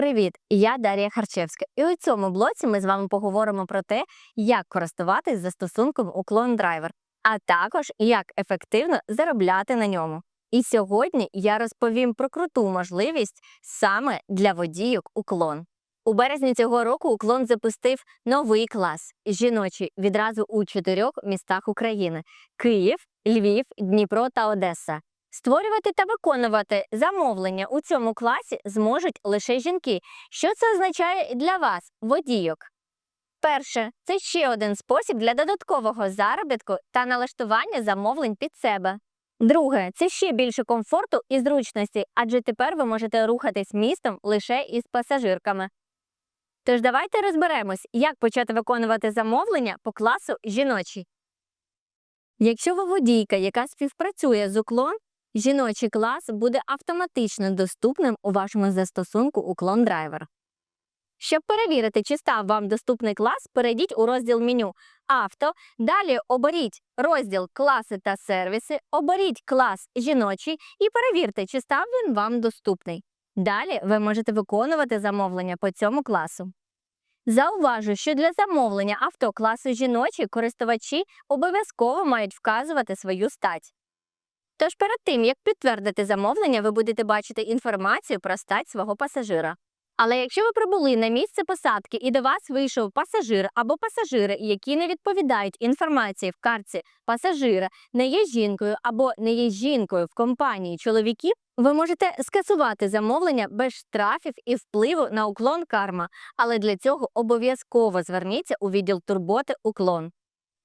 Привіт! Я Дар'я Харчевська. І у цьому блоці ми з вами поговоримо про те, як користуватись застосунком Уклон Драйвер, а також як ефективно заробляти на ньому. І сьогодні я розповім про круту можливість саме для водійок уклон. У березні цього року уклон запустив новий клас жіночий відразу у чотирьох містах України: Київ, Львів, Дніпро та Одеса. Створювати та виконувати замовлення у цьому класі зможуть лише жінки. Що це означає для вас, водійок? Перше, це ще один спосіб для додаткового заробітку та налаштування замовлень під себе. Друге, це ще більше комфорту і зручності, адже тепер ви можете рухатись містом лише із пасажирками. Тож давайте розберемось, як почати виконувати замовлення по класу жіночий. Якщо ви водійка, яка співпрацює з уклон, жіночий клас буде автоматично доступним у вашому застосунку Уклон Драйвер. Щоб перевірити, чи став вам доступний клас, перейдіть у розділ меню Авто. Далі оберіть розділ Класи та сервіси, оберіть клас жіночий і перевірте, чи став він вам доступний. Далі ви можете виконувати замовлення по цьому класу. Зауважу, що для замовлення авто класу жіночий користувачі обов'язково мають вказувати свою стать. Тож перед тим, як підтвердити замовлення, ви будете бачити інформацію про стать свого пасажира. Але якщо ви прибули на місце посадки і до вас вийшов пасажир або пасажири, які не відповідають інформації в картці пасажира, не є жінкою або не є жінкою в компанії чоловіків, ви можете скасувати замовлення без штрафів і впливу на уклон карма. Але для цього обов'язково зверніться у відділ турботи уклон.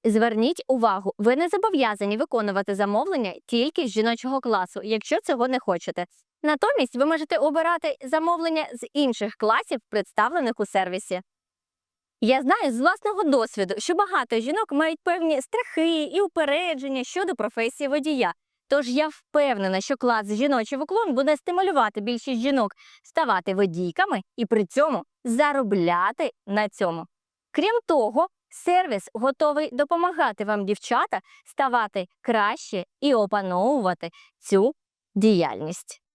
Зверніть увагу, ви не зобов'язані виконувати замовлення тільки з жіночого класу, якщо цього не хочете. Натомість ви можете обирати замовлення з інших класів, представлених у сервісі. Я знаю з власного досвіду, що багато жінок мають певні страхи і упередження щодо професії водія. Тож я впевнена, що клас жіночий уклон буде стимулювати більшість жінок ставати водійками і при цьому заробляти на цьому. Крім того, сервіс готовий допомагати вам, дівчата, ставати краще і опановувати цю діяльність.